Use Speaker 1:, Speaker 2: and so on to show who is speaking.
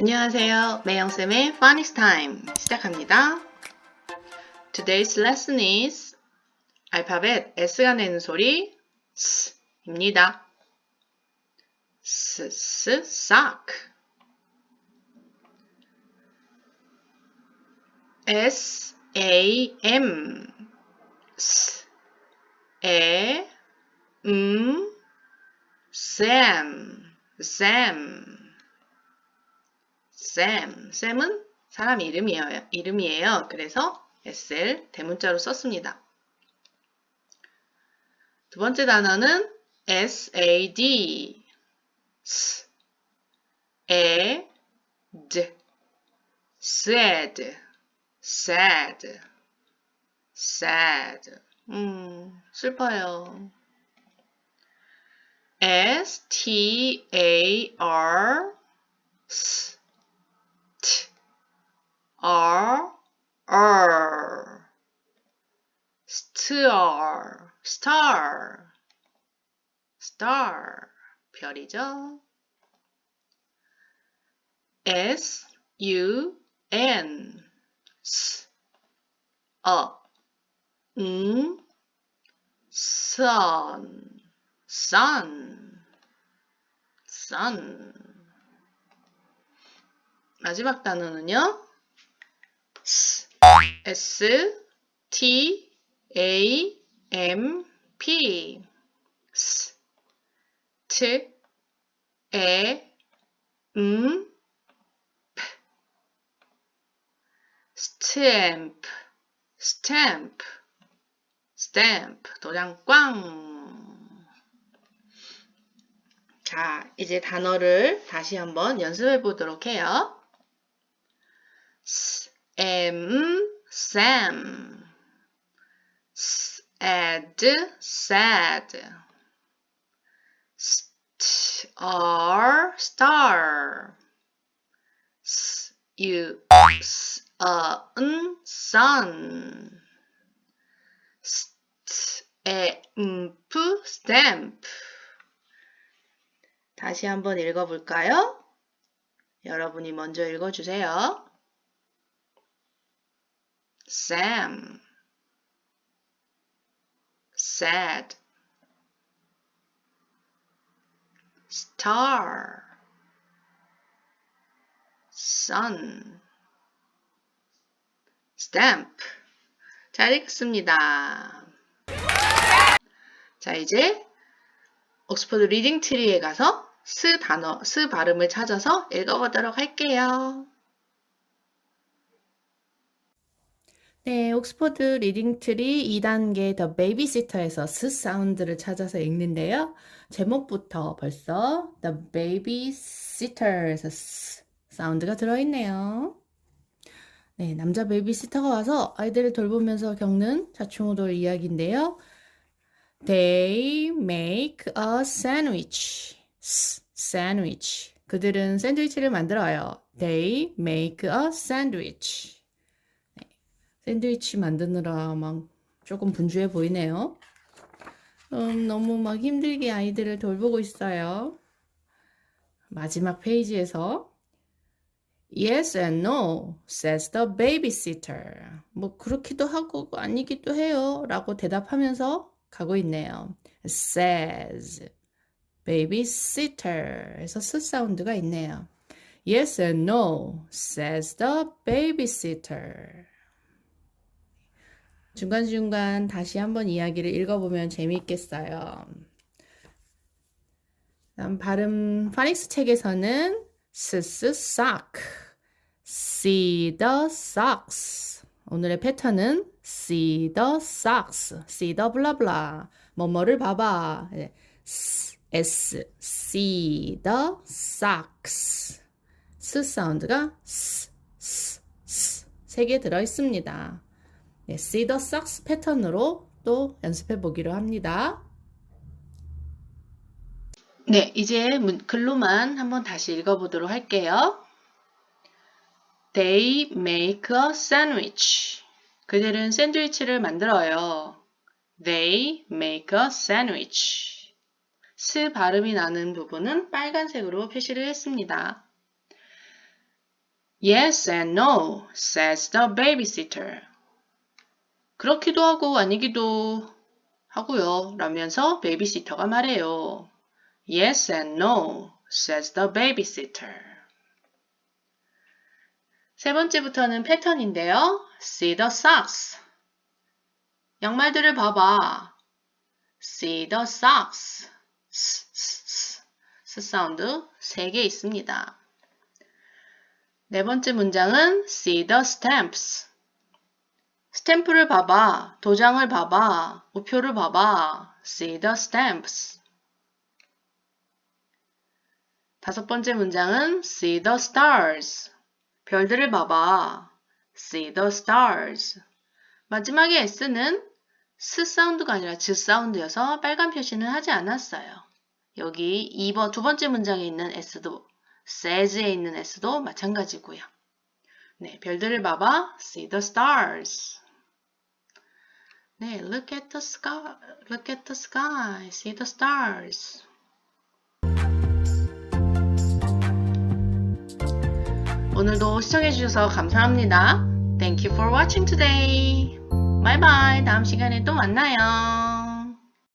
Speaker 1: 안녕하세요. 매영쌤의 Phonics Time 시작합니다. Today's lesson is 알파벳 S가 내는 소리 S입니다. S, S, sock. S, A, M. S, 에, 음, Sam, Sam. Sam. Sam은 사람 이름이에요. 이름이에요. 그래서 SL 대문자로 썼습니다. 두 번째 단어는 SAD. S, 에, D. sad, sad, sad. 음, 슬퍼요. S, T, A, R, S. R R star star star 별이죠. S U N S 어 음, sun sun sun 마지막 단어는요. S, S T A M P S T E M P stamp stamp stamp 도장 꽝. 자, 이제 단어를 다시 한번 연습해 보도록 해요. Sam, Sam. Sad, sad. Star, star. S, U, S, uh, N, sun. Stamp, stamp. 다시 한번 읽어볼까요? 여러분이 먼저 읽어주세요. Sam. Sad. Star. Sun. Stamp. 잘 읽었습니다. 자, 이제 옥스퍼드 리딩 트리에 가서 스 단어, 스 발음을 찾아서 읽어보도록 할게요.
Speaker 2: 네, 옥스퍼드 리딩 트리 2단계 더 베이비시터에서 스 사운드를 찾아서 읽는데요. 제목부터 벌써 The Babysitter에서 스 사운드가 들어있네요. 네, 남자 베이비시터가 와서 아이들을 돌보면서 겪는 자충우돌 이야기인데요. They make a sandwich. Sandwich. 그들은 샌드위치를 만들어요. They make a sandwich. 샌드위치 만드느라 막 조금 분주해 보이네요. 음, 너무 막 힘들게 아이들을 돌보고 있어요. 마지막 페이지에서 Yes and no, says the babysitter. 뭐 그렇기도 하고 아니기도 해요. 라고 대답하면서 가고 있네요. says babysitter에서 스 사운드가 있네요. Yes and no, says the babysitter. 중간중간 다시 한번 이야기를 읽어보면 재미있겠어요. 다음 발음 파닉스 책에서는 스스 sock, see the socks. 오늘의 패턴은 see the socks, see the 블라블라. 뭐뭐를 봐봐. 네. S, S, see the socks. 스 사운드가 스, 스, 스. 세 개 들어 있습니다. 네, see the socks 패턴으로 또 연습해 보기로 합니다.
Speaker 1: 네, 이제 문- 글로만 한번 다시 읽어보도록 할게요. They make a sandwich. 그들은 샌드위치를 만들어요. They make a sandwich. 스 발음이 나는 부분은 빨간색으로 표시를 했습니다. Yes and no, says the babysitter. 그렇기도 하고 아니기도 하고요. 라면서 베이비시터가 말해요. Yes and no, says the babysitter. 세 번째부터는 패턴인데요. See the socks. 양말들을 봐봐. See the socks. 스, 스, 스. 스 사운드 3개 있습니다. 네 번째 문장은 see the stamps. 스탬프를 봐봐, 도장을 봐봐, 우표를 봐봐. See the stamps. 다섯 번째 문장은 see the stars. 별들을 봐봐. See the stars. 마지막에 s는 스 사운드가 아니라 즈 사운드여서 빨간 표시는 하지 않았어요. 여기 2번, 두 번째 문장에 있는 s도, says에 있는 s도 마찬가지고요. 네, 별들을 봐봐. See the stars. 네, look at the sky, look at the sky, see the stars. 오늘도 시청해주셔서 감사합니다. Thank you for watching today. Bye bye. 다음 시간에 또 만나요.